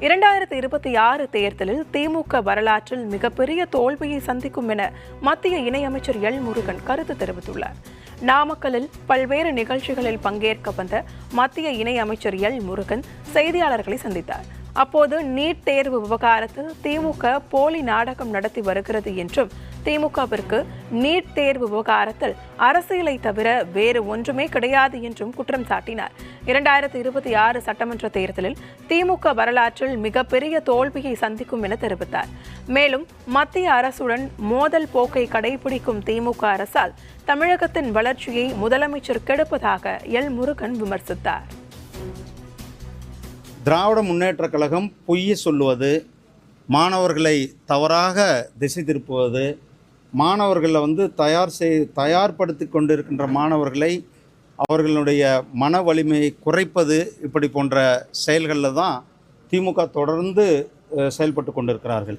இரண்டாயிரத்தி இருபத்தி ஆறு தேர்தலில் திமுக வரலாற்றில் மிகப்பெரிய தோல்வியை சந்திக்கும் என மத்திய இணையமைச்சர் எல் முருகன் கருத்து தெரிவித்துள்ளார். நாமக்கல்லில் பல்வேறு நிகழ்ச்சிகளில் பங்கேற்க வந்த மத்திய இணையமைச்சர் எல் முருகன் செய்தியாளர்களை சந்தித்தார். அப்போது நீட் தேர்வு விவகாரத்தில் திமுக போலி நாடகம் நடத்தி வருகிறது என்றும் திமுகவிற்கு நீட் தேர்வு விவகாரத்தில் அரசியலை தவிர வேறு ஒன்றுமே கிடையாது என்றும் குற்றம் சாட்டினார். இரண்டாயிரத்தி இருபத்தி ஆறு சட்டமன்ற தேர்தலில் திமுக வரலாற்றில் மிகப்பெரிய தோல்வியை சந்திக்கும் என தெரிவித்தார். மேலும் மத்திய அரசுடன் மோதல் போக்கை கடைபிடிக்கும் திமுக அரசால் தமிழகத்தின் வளர்ச்சியை முதலமைச்சர் கெடுப்பதாக எல் முருகன் விமர்சித்தார். திராவிட முன்னேற்றக் கழகம் பொய்யை சொல்லுவது மாணவர்களை தவறாக திசை திருப்புவது மாணவர்களை வந்து தயார் செய் தயார்படுத்தி கொண்டிருக்கின்ற மாணவர்களை அவர்களுடைய மன வலிமையை குறைப்பது இப்படி போன்ற செயல்களில் தான் திமுக தொடர்ந்து செயல்பட்டு கொண்டிருக்கிறார்கள்.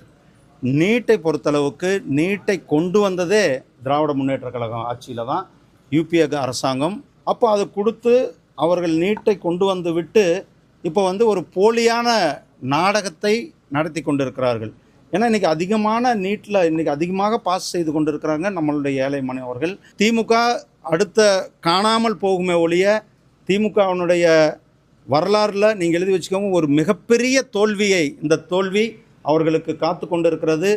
நீட்டை பொறுத்தளவுக்கு நீட்டை கொண்டு வந்ததே திராவிட முன்னேற்றக் கழகம் ஆட்சியில் தான். யூபிஏ அரசாங்கம். அப்போ அதை கொடுத்து அவர்கள் நீட்டை கொண்டு வந்து விட்டு இப்போ வந்து ஒரு போலியான நாடகத்தை நடத்தி கொண்டிருக்கிறார்கள். ஏன்னா இன்றைக்கி அதிகமான நீட்டில் இன்றைக்கி அதிகமாக பாஸ் செய்து கொண்டிருக்கிறாங்க நம்மளுடைய ஏழை மாணவர்கள் திமுக அடுத்த காணாமல் போகுமே ஒழிய திமுகவினுடைய வரலாறில் நீங்கள் எழுதி வச்சுக்கோங்க ஒரு மிகப்பெரிய தோல்வியை இந்த தோல்வி அவர்களுக்கு காத்து கொண்டிருக்கிறது.